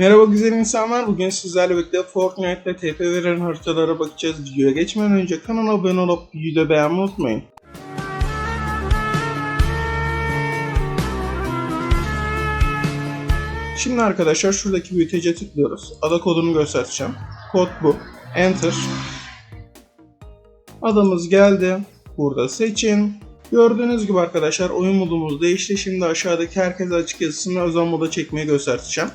Merhaba güzel insanlar. Bugün sizlerle birlikte Fortnite'da TP veren haritalara bakacağız. Videoya geçmeden önce kanala abone olup videoyu beğenmeyi unutmayın. Şimdi arkadaşlar şuradaki büyütece tıklıyoruz. Ada kodunu göstereceğim. Kod bu. Enter. Adamız geldi. Burada seçin. Gördüğünüz gibi arkadaşlar oyun modumuz değişti. Şimdi aşağıdaki herkes açık yazısını özel moda çekmeye göstereceğim.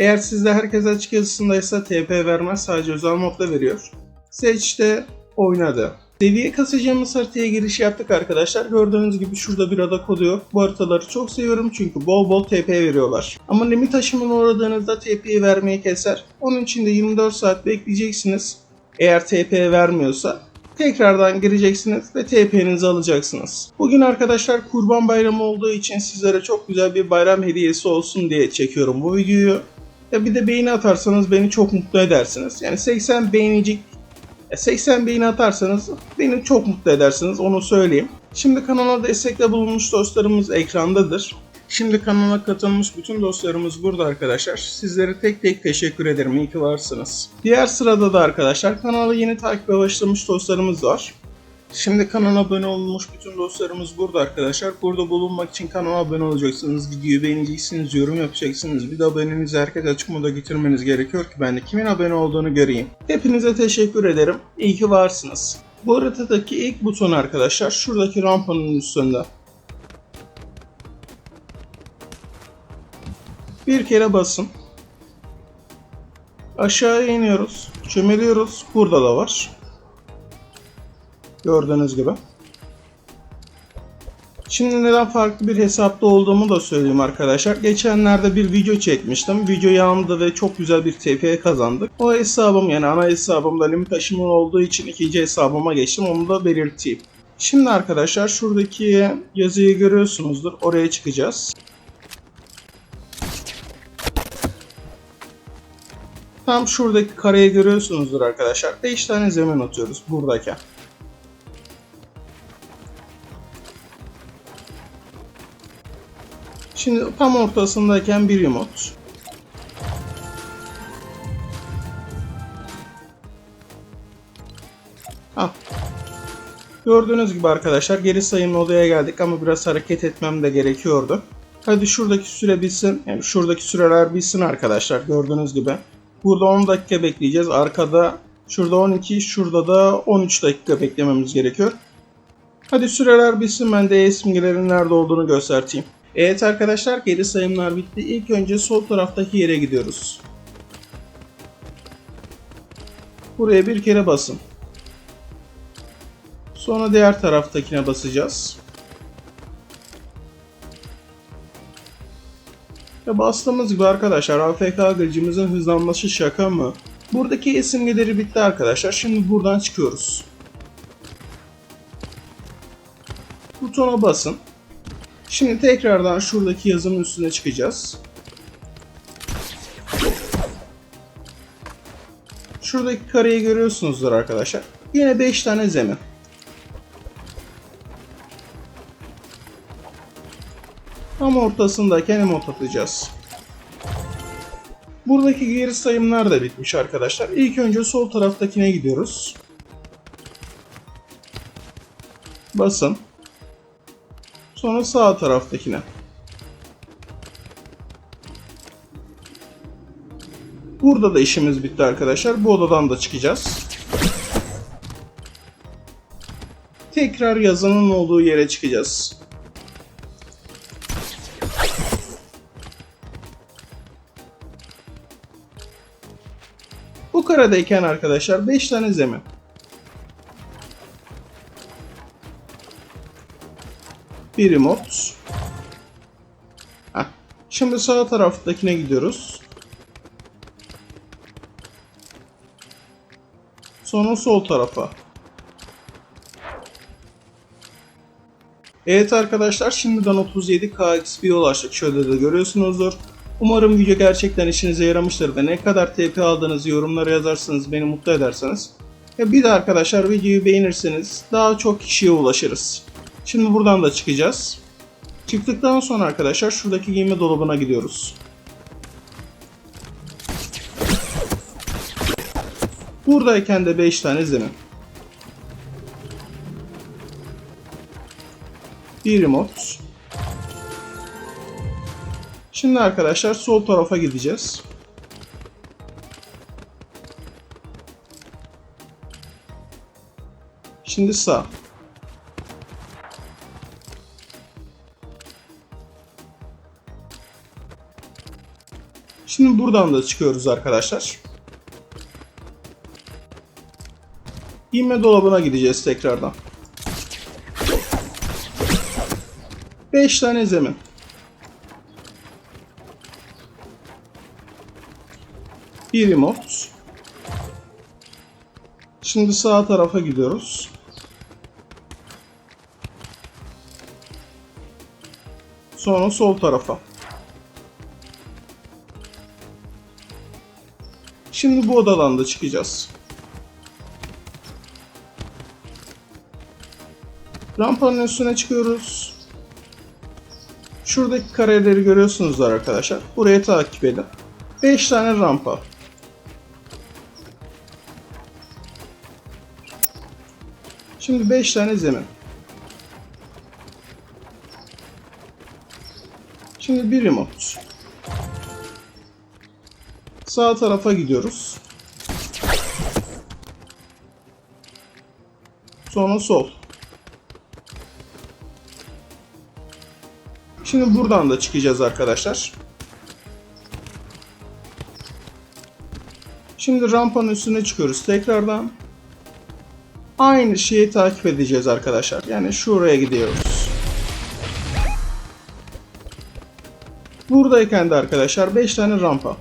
Eğer sizde herkes açık yazısındaysa TP vermez sadece özel modda veriyor. Seçte oynadı. Seviye kasacağımız haritaya giriş yaptık arkadaşlar. Gördüğünüz gibi şurada bir ada kodu yok. Bu haritaları çok seviyorum çünkü bol bol TP veriyorlar. Ama limit aşımına uğradığınızda TP'yi vermeyi keser. Onun için de 24 saat bekleyeceksiniz. Eğer TP vermiyorsa tekrardan gireceksiniz ve TP'nizi alacaksınız. Bugün arkadaşlar Kurban Bayramı olduğu için sizlere çok güzel bir bayram hediyesi olsun diye çekiyorum bu videoyu. Ya bir de beğeni atarsanız beni çok mutlu edersiniz. Yani 80 beğenicik ya 80 beğeni atarsanız beni çok mutlu edersiniz onu söyleyeyim. Şimdi kanala destekte bulunmuş dostlarımız ekrandadır. Şimdi kanala katılmış bütün dostlarımız burada arkadaşlar. Sizlere tek tek teşekkür ederim. İyi ki varsınız. Diğer sırada da arkadaşlar kanala yeni takibe başlamış dostlarımız var. Şimdi kanala abone olmuş bütün dostlarımız burada arkadaşlar. Burada bulunmak için kanala abone olacaksınız. Videoyu beğeneceksiniz, yorum yapacaksınız. Bir de abonenizi herkes açık moda getirmeniz gerekiyor ki ben de kimin abone olduğunu göreyim. Hepinize teşekkür ederim. İyi ki varsınız. Bu haritadaki ilk buton arkadaşlar şuradaki rampanın üstünde. Bir kere basın. Aşağıya iniyoruz. Çömeliyoruz. Burada da var. Gördüğünüz gibi. Şimdi neden farklı bir hesapta olduğumu da söyleyeyim arkadaşlar. Geçenlerde bir video çekmiştim. Video yandı ve çok güzel bir TP kazandık. O hesabım yani ana hesabımda limit aşımı olduğu için ikinci hesabıma geçtim. Onu da belirteyim. Şimdi arkadaşlar şuradaki yazıyı görüyorsunuzdur. Oraya çıkacağız. Tam şuradaki kareyi görüyorsunuzdur arkadaşlar. 5 tane zemin atıyoruz buradaki. Şimdi tam ortasındayken bir yumurt. Ah. Gördüğünüz gibi arkadaşlar geri sayım odaya geldik ama biraz hareket etmem de gerekiyordu. Hadi şuradaki süre bitsin. Yani şuradaki süreler bitsin arkadaşlar gördüğünüz gibi. Burada 10 dakika bekleyeceğiz. Arkada şurada 12, şurada da 13 dakika beklememiz gerekiyor. Hadi süreler bitsin ben de simgelerin nerede olduğunu göstereyim. Evet arkadaşlar geri sayımlar bitti. İlk önce sol taraftaki yere gidiyoruz. Buraya bir kere basın. Sonra diğer taraftakine basacağız. Ve bastığımız gibi arkadaşlar AFK gıcımızın hızlanması şaka mı? Buradaki simgeleri bitti arkadaşlar. Şimdi buradan çıkıyoruz. Butona basın. Şimdi tekrardan şuradaki yazının üstüne çıkacağız. Şuradaki kareyi görüyorsunuzdur arkadaşlar. Yine 5 tane zemin. Tam ortasındayken emot atacağız. Buradaki geri sayımlar da bitmiş arkadaşlar. İlk önce sol taraftakine gidiyoruz. Basın. Sonra sağ taraftakine. Burada da işimiz bitti arkadaşlar. Bu odadan da çıkacağız. Tekrar yazının olduğu yere çıkacağız. Bu karadayken arkadaşlar 5 tane zemin. Bir remote. Heh. Şimdi sağ taraftakine gidiyoruz. Sonra sol tarafa. Evet arkadaşlar şimdiden 37k XP'ye ulaştık. Şöyle de görüyorsunuzdur. Umarım video gerçekten işinize yaramıştır ve ne kadar TP aldığınızı yorumlara yazarsanız beni mutlu ederseniz. Ve bir de arkadaşlar videoyu beğenirseniz daha çok kişiye ulaşırız. Şimdi buradan da çıkacağız. Çıktıktan sonra arkadaşlar şuradaki giyme dolabına gidiyoruz. Buradayken de 5 tane zemin. Bir remote. Şimdi arkadaşlar sol tarafa gideceğiz. Şimdi sağ. Şimdi buradan da çıkıyoruz arkadaşlar. İnme dolabına gideceğiz tekrardan. 5 tane zemin. Bir remote. Şimdi sağ tarafa gidiyoruz. Sonra sol tarafa. Şimdi bu odadan da çıkacağız. Rampanın üstüne çıkıyoruz. Şuradaki kareleri görüyorsunuz arkadaşlar. Burayı takip edin. 5 tane rampa. Şimdi 5 tane zemin. Şimdi bir remote. Sağ tarafa gidiyoruz. Sonra sol. Şimdi buradan da çıkacağız arkadaşlar. Şimdi rampanın üstüne çıkıyoruz tekrardan. Aynı şeyi takip edeceğiz arkadaşlar. Yani şuraya gidiyoruz. Buradayken de arkadaşlar 5 tane rampa.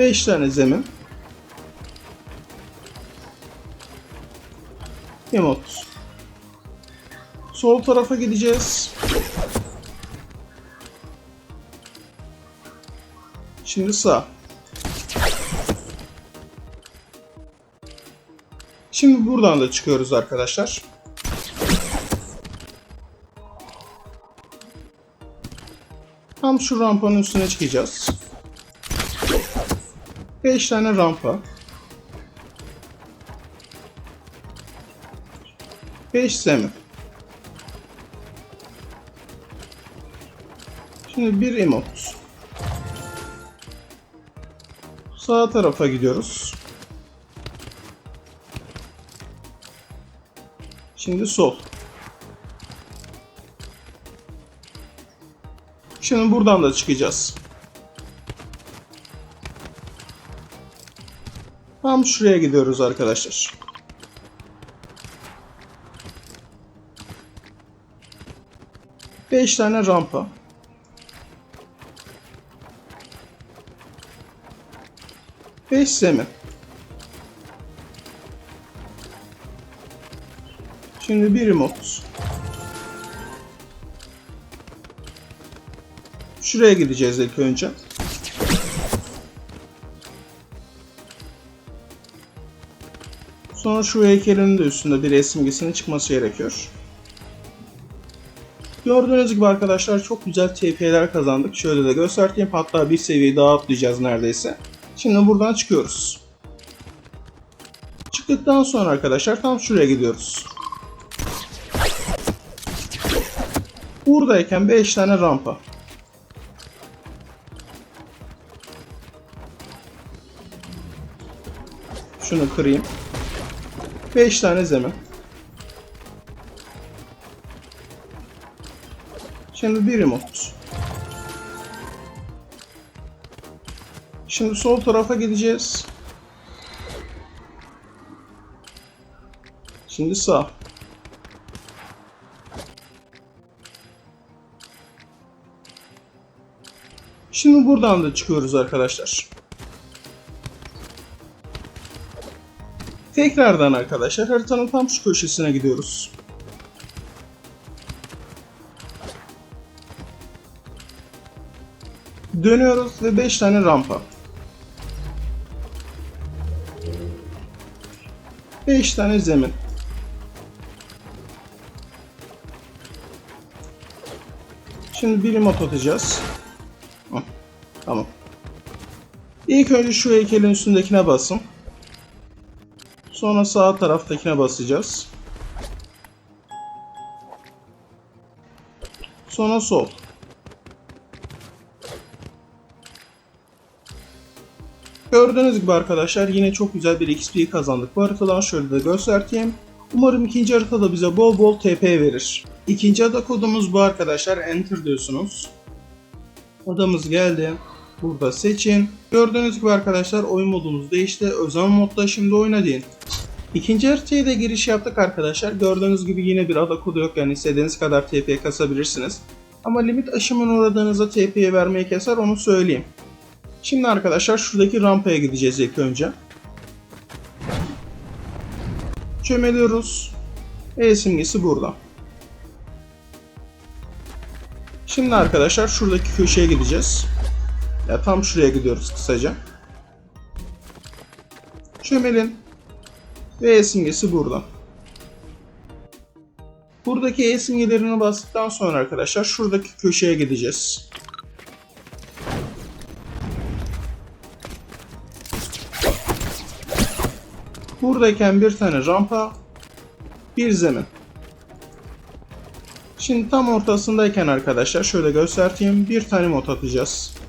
5 tane zemin. Emot. Sol tarafa gideceğiz. Şimdi sağ. Şimdi buradan da çıkıyoruz arkadaşlar. Tam şu rampanın üstüne çıkacağız. 5 tane rampa. 5 zemin. Şimdi bir emot. Sağ tarafa gidiyoruz. Şimdi sol. Şimdi buradan da çıkacağız. Tam şuraya gidiyoruz arkadaşlar. Beş tane rampa. Beş zemin. Şimdi bir remote. Şuraya gideceğiz ilk önce. Sonra şu heykelin de üstünde bir simgesinin çıkması gerekiyor. Gördüğünüz gibi arkadaşlar çok güzel TP'ler kazandık. Şöyle de göstereyim. Hatta bir seviye daha atlayacağız neredeyse. Şimdi buradan çıkıyoruz. Çıktıktan sonra arkadaşlar tam şuraya gidiyoruz. Buradayken 5 tane rampa. Şunu kırayım. 5 tane zemin. Şimdi bir remote. Şimdi sol tarafa gideceğiz. Şimdi sağ. Şimdi buradan da çıkıyoruz arkadaşlar. Tekrardan arkadaşlar haritanın tam şu köşesine gidiyoruz. Dönüyoruz ve 5 tane rampa. 5 tane zemin. Şimdi bir remote atacağız. Tamam. İlk önce şu heykelin üstündekine basın. Sonra sağ taraftakine basacağız. Sonra sol. Gördüğünüz gibi arkadaşlar yine çok güzel bir XP kazandık. Bu haritadan şöyle de göstereyim. Umarım ikinci haritada bize bol bol TP verir. İkinci ada kodumuz bu arkadaşlar. Enter diyorsunuz. Adamız geldi. Burada seçin. Gördüğünüz gibi arkadaşlar oyun modumuz değişti. Özel modda şimdi oyna deyin. İkinci haritaya da giriş yaptık arkadaşlar. Gördüğünüz gibi yine bir ada kodu yok. Yani istediğiniz kadar TP kasabilirsiniz. Ama limit aşımına uğradığınızda TP'ye vermeyi keser onu söyleyeyim. Şimdi arkadaşlar şuradaki rampaya gideceğiz ilk önce. Çömeliyoruz. E simgesi burada. Şimdi arkadaşlar şuradaki köşeye gideceğiz. Ya tam şuraya gidiyoruz kısaca. Çömelin. Ve E simgesi burada. Buradaki E simgelerini bastıktan sonra arkadaşlar şuradaki köşeye gideceğiz. Buradayken bir tane rampa, bir zemin. Şimdi tam ortasındayken arkadaşlar şöyle göstereyim. Bir tane mod atacağız.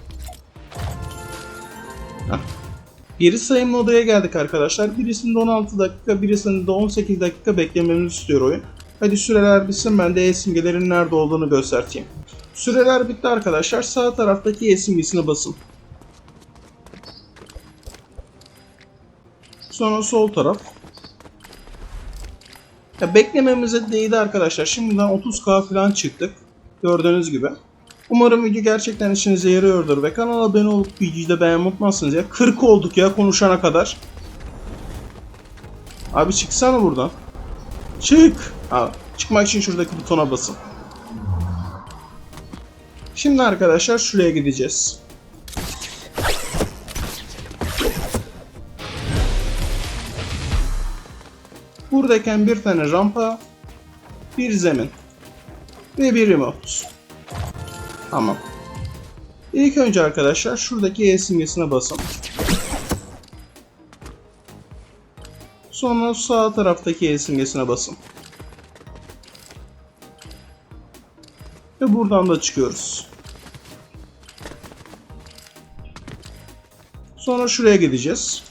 Geri sayım odaya geldik arkadaşlar. Birisinde 16 dakika, birisinde de 18 dakika beklememizi istiyor oyun. Hadi süreler bitsin ben de e-simgelerin nerede olduğunu göstereyim. Süreler bitti arkadaşlar. Sağ taraftaki e-simgesine basın. Sonra sol taraf. Ya beklememize değdi arkadaşlar. Şimdiden 30k falan çıktık. Gördüğünüz gibi. Umarım video gerçekten işinize yarıyordur ve kanala abone olup videoyu da beğenmeyi unutmazsınız ya. 40 olduk ya konuşana kadar. Abi çıksana buradan. Çık. Ha, çıkmak için şuradaki butona basın. Şimdi arkadaşlar şuraya gideceğiz. Buradayken bir tane rampa, bir zemin ve bir remote. Tamam. İlk önce arkadaşlar şuradaki E simgesine basın. Sonra sağ taraftaki E simgesine basın. Ve buradan da çıkıyoruz. Sonra şuraya gideceğiz.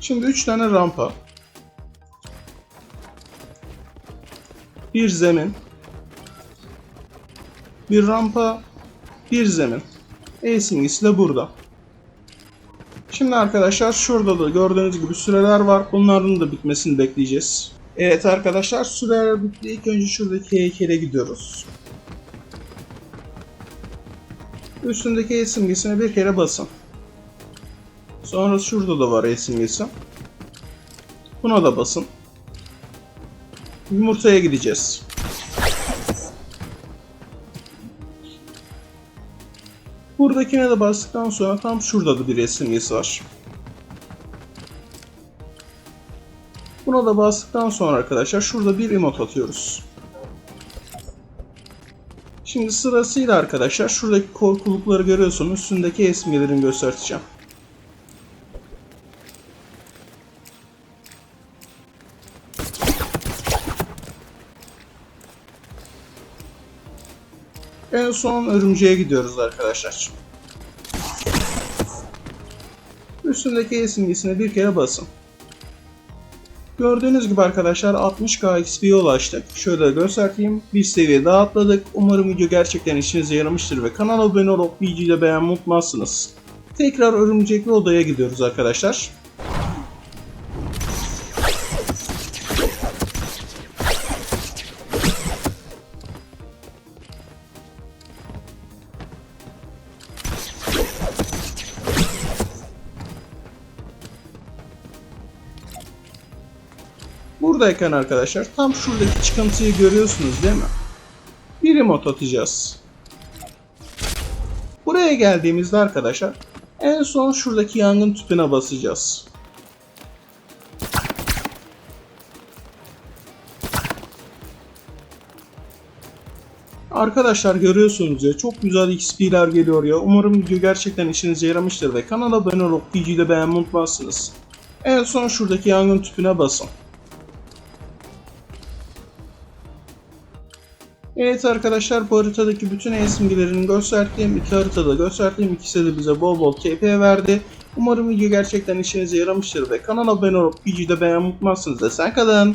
Şimdi 3 tane rampa. Bir zemin. Bir rampa. Bir zemin. E simgesi de burada. Şimdi arkadaşlar şurada da gördüğünüz gibi süreler var. Bunların da bitmesini bekleyeceğiz. Evet arkadaşlar süreler bitti. İlk önce şuradaki heykele gidiyoruz. Üstündeki E simgesine bir kere basın. Sonra şurada da var E simgesi. Buna da basın. Yumurtaya gideceğiz. Buradakine de bastıktan sonra tam şurada da bir simgesi var. Buna da bastıktan sonra arkadaşlar şurada bir emote atıyoruz. Şimdi sırasıyla arkadaşlar şuradaki korkulukları görüyorsunuz. Üstündeki E simgelerini göstereceğim. En son örümceğe gidiyoruz arkadaşlar. Üstündeki E simgesine bir kere basın. Gördüğünüz gibi arkadaşlar 60k XP'ye ulaştık. Şöyle göstereyim. Bir seviye daha atladık. Umarım video gerçekten işinize yaramıştır ve kanala abone olup videoyu da beğenmeyi unutmazsınız. Tekrar örümcekli odaya gidiyoruz arkadaşlar. Buradayken arkadaşlar tam şuradaki çıkıntıyı görüyorsunuz değil mi? Bir remote atacağız. Buraya geldiğimizde arkadaşlar en son şuradaki yangın tüpüne basacağız. Arkadaşlar görüyorsunuz ya çok güzel XP'ler geliyor ya. Umarım video gerçekten işinize yaramıştır ve kanala abone olup videoyu da beğenmeyi unutmazsınız. En son şuradaki yangın tüpüne basın. Evet arkadaşlar bu haritadaki bütün el simgelerini gösterdiğim iki haritada gösterdiğim ikisi de bize bol bol KP verdi. Umarım video gerçekten işinize yaramıştır ve kanala abone olup videoyu da beğenmeyi unutmazsınız. Sen kalın.